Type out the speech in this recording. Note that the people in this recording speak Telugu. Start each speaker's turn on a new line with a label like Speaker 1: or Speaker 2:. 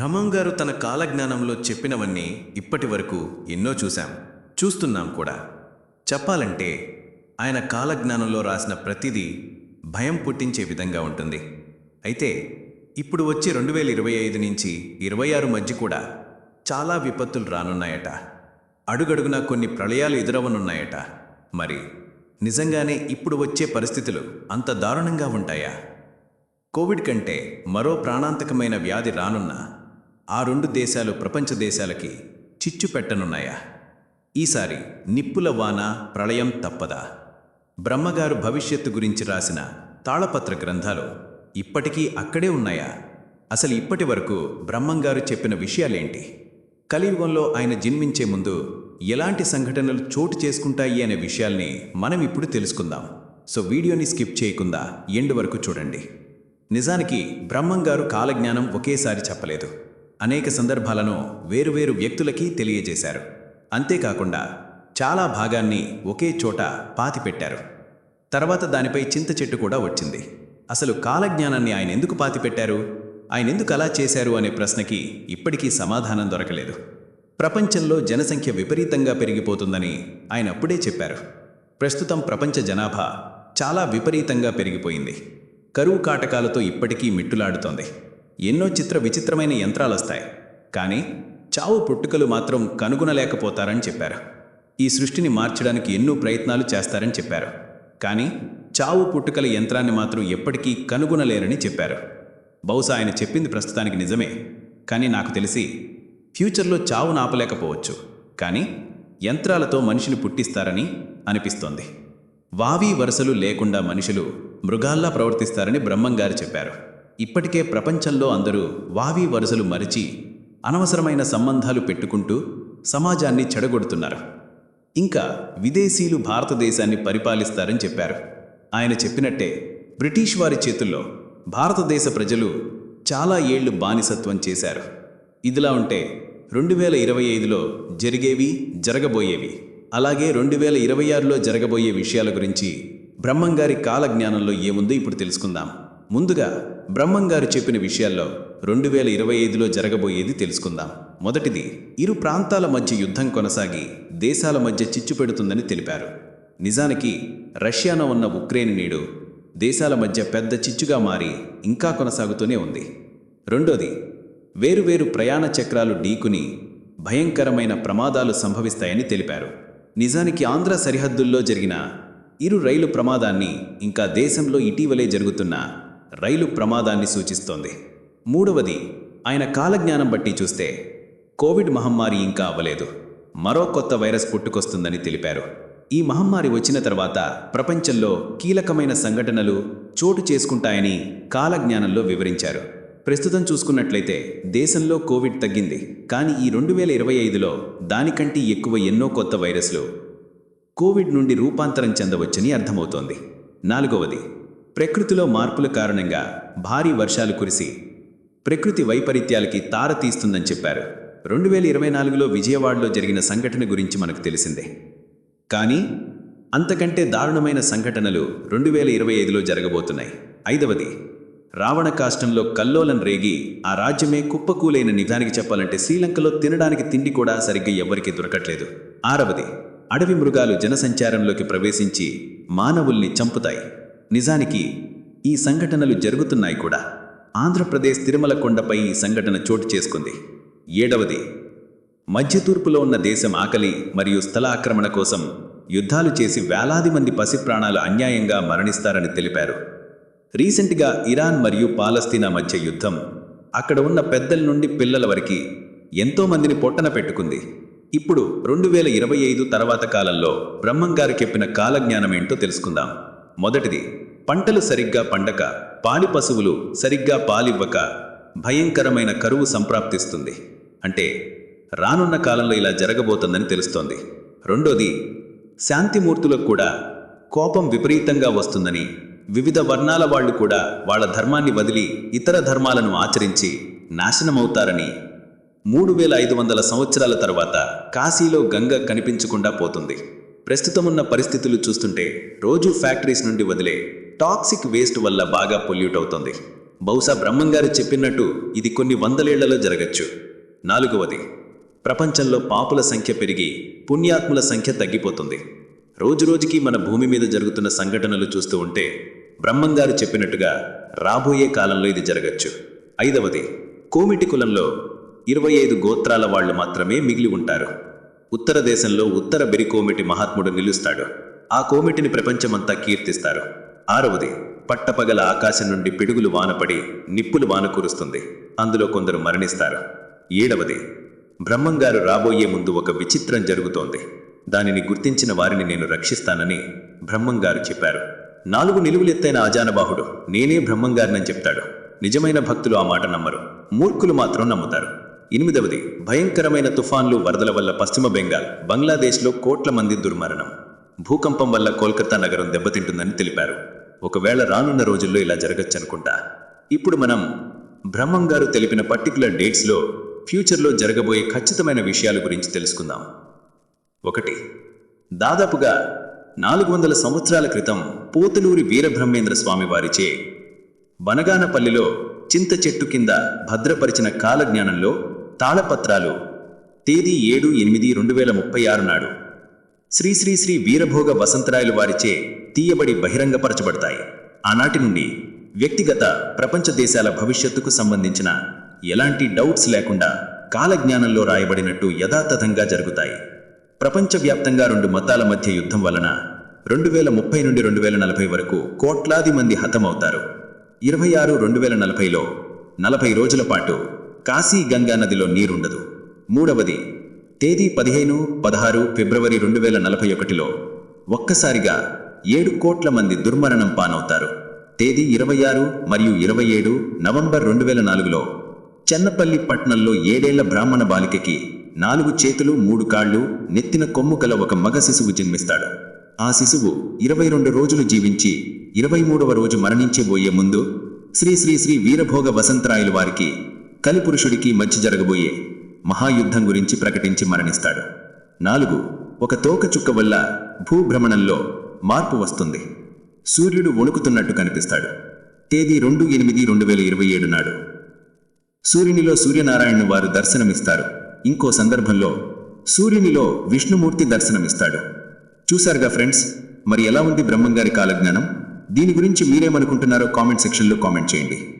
Speaker 1: బ్రహ్మం గారు తన కాలజ్ఞానంలో చెప్పినవన్నీ ఇప్పటి వరకు ఎన్నో చూశాం. చూస్తున్నాం కూడా. చెప్పాలంటే ఆయన కాలజ్ఞానంలో రాసిన ప్రతిదీ భయం పుట్టించే విధంగా ఉంటుంది. అయితే ఇప్పుడు వచ్చే రెండు వేల ఇరవై ఐదు నుంచి ఇరవై ఆరు మధ్య కూడా చాలా విపత్తులు రానున్నాయట. అడుగడుగునా కొన్ని ప్రళయాలు ఎదురవనున్నాయట. మరి నిజంగానే ఇప్పుడు వచ్చే పరిస్థితులు అంత దారుణంగా ఉంటాయా? కోవిడ్ కంటే మరో ప్రాణాంతకమైన వ్యాధి రానున్నా ఆ రెండు దేశాలు ప్రపంచ దేశాలకి చిచ్చు పెట్టనున్నాయా? ఈసారి నిప్పుల వాన ప్రళయం తప్పదా? బ్రహ్మగారు భవిష్యత్తు గురించి రాసిన తాళపత్ర గ్రంథాలు ఇప్పటికీ అక్కడే ఉన్నాయా? అసలు ఇప్పటి వరకు బ్రహ్మంగారు చెప్పిన విషయాలేంటి? కలియుగంలో ఆయన జన్మించే ముందు ఎలాంటి సంఘటనలు చోటు చేసుకుంటాయి అనే విషయాల్ని మనం ఇప్పుడు తెలుసుకుందాం. సో వీడియోని స్కిప్ చేయకుండా ఎండ్ వరకు చూడండి. నిజానికి బ్రహ్మంగారు కాలజ్ఞానం ఒకేసారి చెప్పలేదు. అనేక సందర్భాలను వేరువేరు వ్యక్తులకి తెలియజేశారు. అంతేకాకుండా చాలా భాగాన్ని ఒకే చోట పాతిపెట్టారు. తర్వాత దానిపై చింత చెట్టు కూడా వచ్చింది. అసలు కాలజ్ఞానాన్ని ఆయన ఎందుకు పాతిపెట్టారు? ఆయన ఎందుకు అలా చేశారు అనే ప్రశ్నకి ఇప్పటికీ సమాధానం దొరకలేదు. ప్రపంచంలో జనసంఖ్య విపరీతంగా పెరిగిపోతుందని ఆయన అప్పుడే చెప్పారు. ప్రస్తుతం ప్రపంచ జనాభా చాలా విపరీతంగా పెరిగిపోయింది. కరువు కాటకాలతో ఇప్పటికీ మిట్టులాడుతోంది. ఎన్నో చిత్ర విచిత్రమైన యంత్రాలు వస్తాయి కానీ చావు పుట్టుకలు మాత్రం కనుగొనలేకపోతారని చెప్పారు. ఈ సృష్టిని మార్చడానికి ఎన్నో ప్రయత్నాలు చేస్తారని చెప్పారు. కానీ చావు పుట్టుకల యంత్రాన్ని మాత్రం ఎప్పటికీ కనుగొనలేరని చెప్పారు. బహుశా ఆయన చెప్పింది ప్రస్తుతానికి నిజమే. కానీ నాకు తెలిసి ఫ్యూచర్లో చావు నాపలేకపోవచ్చు కానీ యంత్రాలతో మనిషిని పుట్టిస్తారని అనిపిస్తోంది. వావి వరుసలు లేకుండా మనుషులు మృగాల్లా ప్రవర్తిస్తారని బ్రహ్మంగారు చెప్పారు. ఇప్పటికే ప్రపంచంలో అందరూ వావి వరుసలు మరిచి అనవసరమైన సంబంధాలు పెట్టుకుంటూ సమాజాన్ని చెడగొడుతున్నారు. ఇంకా విదేశీయులు భారతదేశాన్ని పరిపాలిస్తారని చెప్పారు. ఆయన చెప్పినట్టే బ్రిటిష్ వారి చేతుల్లో భారతదేశ ప్రజలు చాలా ఏళ్ళు బానిసత్వం చేశారు. ఇదిలా ఉంటే రెండు వేల ఇరవై ఐదులో జరిగేవి జరగబోయేవి. అలాగే రెండు వేల ఇరవై ఆరులో జరగబోయే విషయాల గురించి బ్రహ్మంగారి కాలజ్ఞానంలో ఏముందో ఇప్పుడు తెలుసుకుందాం. ముందుగా బ్రహ్మంగారు చెప్పిన విషయాల్లో రెండు వేల ఇరవై ఐదులో జరగబోయేది తెలుసుకుందాం. మొదటిది ఇరు ప్రాంతాల మధ్య యుద్ధం కొనసాగి దేశాల మధ్య చిచ్చు పెడుతుందని తెలిపారు. నిజానికి రష్యాలో ఉన్న ఉక్రెయిన్ నేడు దేశాల మధ్య పెద్ద చిచ్చుగా మారి ఇంకా కొనసాగుతూనే ఉంది. రెండోది వేరువేరు ప్రయాణ చక్రాలు ఢీకుని భయంకరమైన ప్రమాదాలు సంభవిస్తాయని తెలిపారు. నిజానికి ఆంధ్ర సరిహద్దుల్లో జరిగిన ఇరు రైలు ప్రమాదాన్ని ఇంకా దేశంలో ఇటీవలే జరుగుతున్న రైలు ప్రమాదాన్ని సూచిస్తోంది. మూడవది ఆయన కాలజ్ఞానం బట్టి చూస్తే కోవిడ్ మహమ్మారి ఇంకా అవ్వలేదు. మరో కొత్త వైరస్ పుట్టుకొస్తుందని తెలిపారు. ఈ మహమ్మారి వచ్చిన తర్వాత ప్రపంచంలో కీలకమైన సంఘటనలు చోటు చేసుకుంటాయని కాలజ్ఞానంలో వివరించారు. ప్రస్తుతం చూసుకున్నట్లయితే దేశంలో కోవిడ్ తగ్గింది. కానీ ఈ రెండు వేల ఇరవై ఐదులో దానికంటే ఎక్కువ ఎన్నో కొత్త వైరస్లు కోవిడ్ నుండి రూపాంతరం చెందవచ్చని అర్థమవుతోంది. నాలుగవది ప్రకృతిలో మార్పుల కారణంగా భారీ వర్షాలు కురిసి ప్రకృతి వైపరీత్యాలకి తార తీస్తుందని చెప్పారు. రెండు వేల ఇరవై నాలుగులో విజయవాడలో జరిగిన సంఘటన గురించి మనకు తెలిసిందే. కానీ అంతకంటే దారుణమైన సంఘటనలు రెండు వేల ఇరవై ఐదులో జరగబోతున్నాయి. ఐదవది రావణ కాష్టంలో కల్లోలం రేగి ఆ రాజ్యమే కుప్పకూలైన నిజానికి చెప్పాలంటే శ్రీలంకలో తినడానికి తిండి కూడా సరిగ్గా ఎవ్వరికీ దొరకట్లేదు. ఆరవది అడవి మృగాలు జనసంచారంలోకి ప్రవేశించి మానవుల్ని చంపుతాయి. నిజానికి ఈ సంఘటనలు జరుగుతున్నాయి కూడా. ఆంధ్రప్రదేశ్ తిరుమల కొండపై ఈ సంఘటన చోటు చేసుకుంది. ఏడవది మధ్య తూర్పులో ఉన్న దేశం ఆకలి మరియు స్థల ఆక్రమణ కోసం యుద్ధాలు చేసి వేలాది మంది పసి ప్రాణాలు అన్యాయంగా మరణిస్తారని తెలిపారు. రీసెంట్గా ఇరాన్ మరియు పాలస్తీనా మధ్య యుద్ధం అక్కడ ఉన్న పెద్దల నుండి పిల్లల వరకు ఎంతోమందిని పొట్టన పెట్టుకుంది. ఇప్పుడు రెండు వేల ఇరవై ఐదు తర్వాత కాలంలో బ్రహ్మంగారు చెప్పిన కాలజ్ఞానం ఏంటో తెలుసుకుందాం. మొదటిది పంటలు సరిగ్గా పండక పాలి పశువులు సరిగ్గా పాలివ్వక భయంకరమైన కరువు సంప్రాప్తిస్తుంది. అంటే రానున్న కాలంలో ఇలా జరగబోతుందని తెలుస్తోంది. రెండోది శాంతిమూర్తులకు కూడా కోపం విపరీతంగా వస్తుందని వివిధ వర్ణాల వాళ్ళు కూడా వాళ్ళ ధర్మాన్ని వదిలి ఇతర ధర్మాలను ఆచరించి నాశనమవుతారని మూడు వేల ఐదు వందల సంవత్సరాల తర్వాత కాశీలో గంగ కనిపించకుండా పోతుంది. ప్రస్తుతం ఉన్న పరిస్థితులు చూస్తుంటే రోజు ఫ్యాక్టరీస్ నుండి వదిలే టాక్సిక్ వేస్ట్ వల్ల బాగా పొల్యూట్ అవుతుంది. బహుశా బ్రహ్మంగారు చెప్పినట్టు ఇది కొన్ని వందలేళ్ళలో జరగచ్చు. నాలుగవది ప్రపంచంలో పాపుల సంఖ్య పెరిగి పుణ్యాత్ముల సంఖ్య తగ్గిపోతుంది. రోజురోజుకి మన భూమి మీద జరుగుతున్న సంఘటనలు చూస్తూ ఉంటే బ్రహ్మంగారు చెప్పినట్టుగా రాబోయే కాలంలో ఇది జరగచ్చు. ఐదవది కోమిటి కులంలో ఇరవై ఐదు గోత్రాల వాళ్ళు మాత్రమే మిగిలి ఉంటారు. ఉత్తర దేశంలో ఉత్తర బెరికోమిటి మహాత్ముడు నిలుస్తాడు. ఆ కోమిటిని ప్రపంచమంతా కీర్తిస్తారు. ఆరవది పట్టపగల ఆకాశం నుండి పిడుగులు వానపడి నిప్పులు వాన కురుస్తుంది అందులో కొందరు మరణిస్తారు. ఏడవది బ్రహ్మంగారు రాబోయే ముందు ఒక విచిత్రం జరుగుతోంది. దానిని గుర్తించిన వారిని నేను రక్షిస్తానని బ్రహ్మంగారు చెప్పారు. నాలుగు నిలువులెత్తైన ఆజానబాహుడు నేనే బ్రహ్మంగారినని చెప్తాడు. నిజమైన భక్తులు ఆ మాట నమ్మరు. మూర్ఖులు మాత్రం నమ్ముతారు. ఎనిమిదవది భయంకరమైన తుఫాన్లు వరదల వల్ల పశ్చిమ బెంగాల్ బంగ్లాదేశ్లో కోట్ల మంది దుర్మరణం. భూకంపం వల్ల కోల్కతా నగరం దెబ్బతింటుందని తెలిపారు. ఒకవేళ రానున్న రోజుల్లో ఇలా జరగచ్చనుకుంటా. ఇప్పుడు మనం బ్రహ్మం గారు తెలిపిన పర్టికులర్ డేట్స్లో ఫ్యూచర్లో జరగబోయే ఖచ్చితమైన విషయాల గురించి తెలుసుకుందాం. ఒకటి దాదాపుగా నాలుగు వందల సంవత్సరాల క్రితం పోతులూరి వీరబ్రహ్మేంద్ర స్వామి వారిచే బనగానపల్లిలో చింత చెట్టు కింద భద్రపరిచిన కాలజ్ఞానంలో తాళపత్రాలు. తేదీ ఏడు ఎనిమిది రెండు వేల ముప్పై ఆరు నాడు. శ్రీశ్రీశ్రీ వీరభోగ వసంతరాయలు వారిచే తీయబడి బహిరంగపరచబడతాయి. ఆనాటి నుండి వ్యక్తిగత ప్రపంచ దేశాల భవిష్యత్తుకు సంబంధించిన ఎలాంటి డౌట్స్ లేకుండా కాలజ్ఞానంలో రాయబడినట్టు యథాతథంగా జరుగుతాయి. ప్రపంచవ్యాప్తంగా రెండు మతాల మధ్య యుద్ధం వలన రెండు వేల ముప్పై నుండి రెండు వేల నలభై వరకు కోట్లాది మంది హతమవుతారు. ఇరవై ఆరు రెండు వేల నలభైలో నలభై రోజుల పాటు కాశీ గంగా నదిలో నీరుండదు. మూడవది తేదీ పదిహేను పదహారు ఫిబ్రవరి రెండు వేల నలభై ఒకటిలో ఒక్కసారిగా ఏడు కోట్ల మంది దుర్మరణం పానవుతారు. తేదీ ఇరవై ఆరు మరియు ఇరవై ఏడు నవంబర్ రెండు వేల నాలుగులో చెన్నపల్లి పట్టణంలో ఏడేళ్ళ బ్రాహ్మణ బాలికకి నాలుగు చేతులు మూడు కాళ్ళు నెత్తిన కొమ్ము గల ఒక మగ శిశువు జన్మిస్తాడు. ఆ శిశువు ఇరవై రెండు రోజులు జీవించి ఇరవై మూడవ రోజు మరణించబోయే ముందు శ్రీ శ్రీ శ్రీ వీరభోగ వసంతరాయలు వారికి కలిపురుషుడికి మధ్య జరగబోయే మహాయుద్ధం గురించి ప్రకటించి మరణిస్తాడు. నాలుగు ఒక తోక చుక్క వల్ల భూభ్రమణంలో మార్పు వస్తుంది. సూర్యుడు వణుకుతున్నట్టు కనిపిస్తాడు. తేదీ రెండు ఎనిమిది రెండు వేల ఇరవై ఏడు నాడు. సూర్యునిలో సూర్యనారాయణ వారు దర్శనమిస్తారు. ఇంకో సందర్భంలో సూర్యునిలో విష్ణుమూర్తి దర్శనమిస్తాడు. చూశారుగా ఫ్రెండ్స్? మరి ఎలా ఉంది బ్రహ్మంగారి కాలజ్ఞానం? దీని గురించి మీరేమనుకుంటున్నారో కామెంట్ సెక్షన్లో కామెంట్ చేయండి.